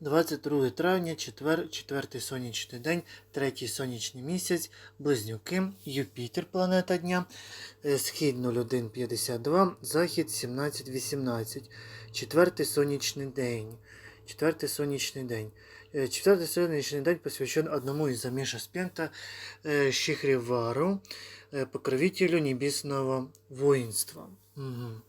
22 травня, четвер, четвертий сонячний день, третій сонячний місяць, близнюки, Юпітер, планета дня, е, схід 0152, захід 1718, четвертий сонячний день. Четвертий сонячний день. Е, четвертий сонячний день посвящен одному из замеш спента э, покровителю небесного воинства. Угу.